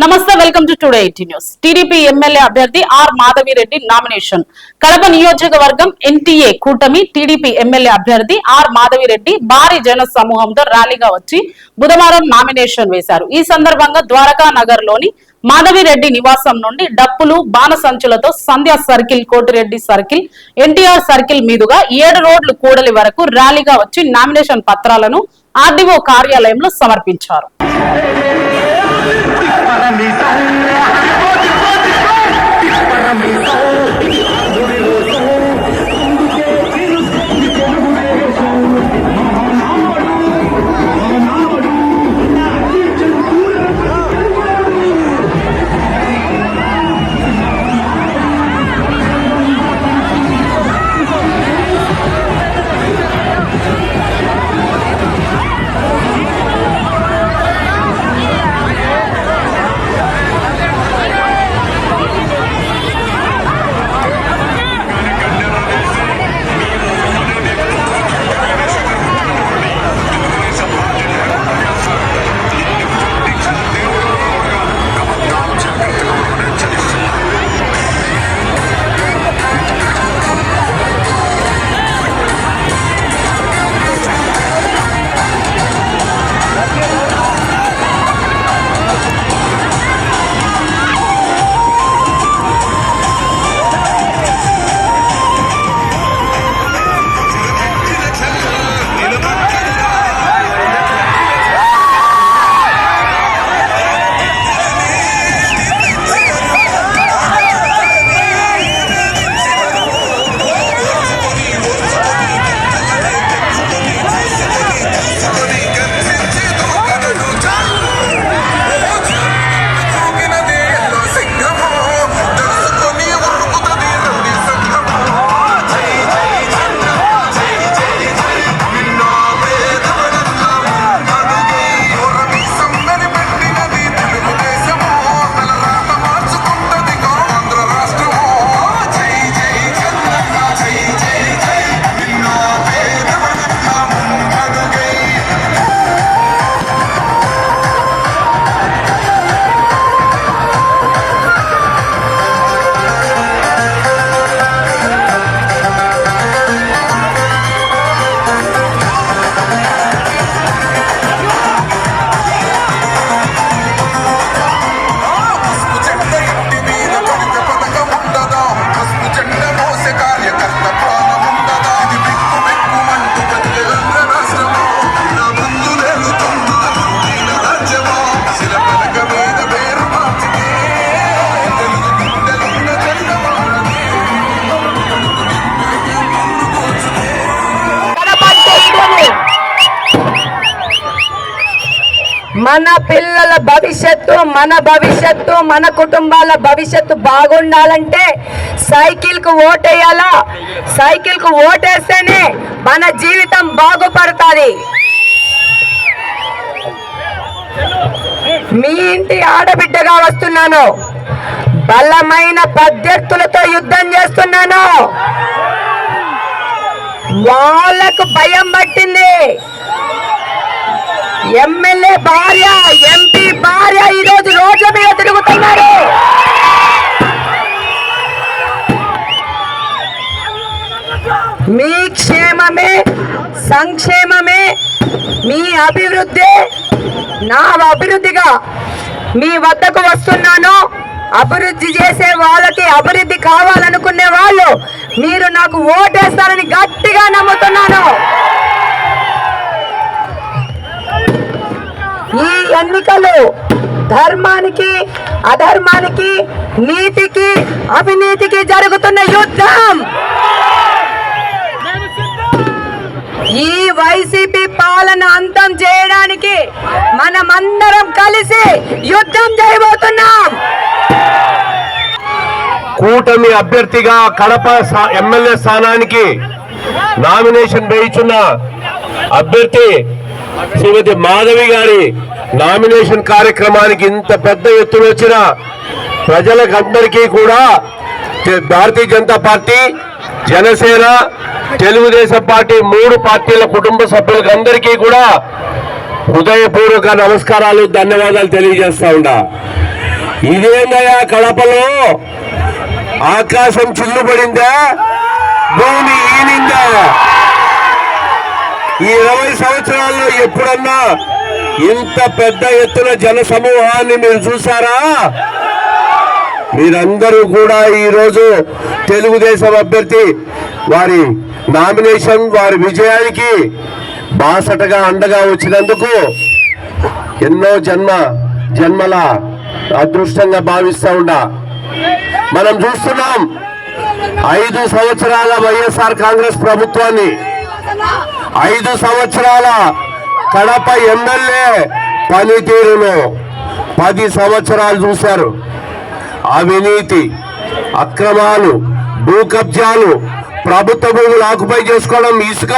నమస్తే welcome to today eighty news. TDP MLA అభ్యర్థి R Madhavi Reddy నామినేషన్. కడప నియోజకవర్గం ఎన్టీఏ కూటమి టీడీపీ ఎమ్మెల్యే అభ్యర్థి ఆర్ మాధవిరెడ్డి భారీ జన సమూహంతో ర్యాలీగా వచ్చి బుధవారం నామినేషన్ వేశారు. ఈ సందర్భంగా ద్వారకా నగర్లోని మాధవిరెడ్డి నివాసం నుండి డప్పులు బాణసంచులతో Sandhya circle Koti Reddy circle NTR circle మీదుగా ఏడు రోడ్లు కూడలి వరకు ర్యాలీగా వచ్చి నామినేషన్ పత్రాలను ఆర్డీఓ కార్యాలయంలో సమర్పించారు. para mi sal. మన పిల్లల భవిష్యత్తు మన భవిష్యత్తు మన కుటుంబాల భవిష్యత్తు బాగుండాలంటే సైకిల్కు ఓటేయాలా? సైకిల్కు ఓటేస్తేనే మన జీవితం బాగుపడుతుంది. మీ ఇంటి ఆడబిడ్డగా వస్తున్నాను. బలమైన పద్ధతులతో యుద్ధం చేస్తున్నాను. వాళ్ళకు భయం పట్టింది. ఎమ్మెల్యే భార్య ఎంపీ భార్య ఈరోజు రోజు రోడ్ల మీద తిరుగుతున్నారు. మీ క్షేమమే సంక్షేమమే మీ అభివృద్ధి. నా అభివృద్ధిగా మీ వద్దకు వస్తున్నాను. అభివృద్ధి చేసే వాళ్ళకి అభివృద్ధి కావాలనుకునే వాళ్ళు మీరు నాకు ఓటేస్తారని ఎన్నికలు ధర్మానికి అధర్మానికి నీతికి అవినీతికి జరుగుతున్న యుద్ధం. ఈ వైసీపీ పాలన అంతం చేయడానికి మనమందరం కలిసి యుద్ధం చేయబోతున్నాం. కూటమి అభ్యర్థిగా కడప ఎమ్మెల్యే స్థానానికి నామినేషన్ వేయించున్న అభ్యర్థి శ్రీమతి మాధవి గారి నామినేషన్ కార్యక్రమానికి ఇంత పెద్ద ఎత్తున వచ్చిన ప్రజలకందరికీ కూడా భారతీయ జనతా పార్టీ జనసేన తెలుగుదేశం పార్టీ మూడు పార్టీల కుటుంబ సభ్యులకందరికీ కూడా హృదయపూర్వక నమస్కారాలు ధన్యవాదాలు తెలియజేస్తా ఉండా ఇదేందయా కడపలో ఆకాశం చిల్లుబడిందా? భూమి ఈనిందా ఈ ఇరవై సంవత్సరాల్లో ఎప్పుడన్నా ఇంత పెద్ద ఎత్తున జన సమూహాన్ని మీరు చూసారా మీరందరూ కూడా ఈరోజు తెలుగుదేశం అభ్యర్థి వారి నామినేషన్ వారి విజయానికి బాసటగా అండగా వచ్చినందుకు ఎన్నో జన్మ జన్మల అదృష్టంగా భావిస్తూ ఉండా. మనం చూస్తున్నాం ఐదు సంవత్సరాల వైఎస్ఆర్ కాంగ్రెస్ ప్రభుత్వాన్ని ఐదు సంవత్సరాల కడప ఎమ్మెల్యే పనితీరును పది సంవత్సరాలు చూశారు. అవినీతి అక్రమాలు భూ కబ్జాలు ప్రభుత్వ భూములు ఆకుపై చేసుకోవడం ఇసుక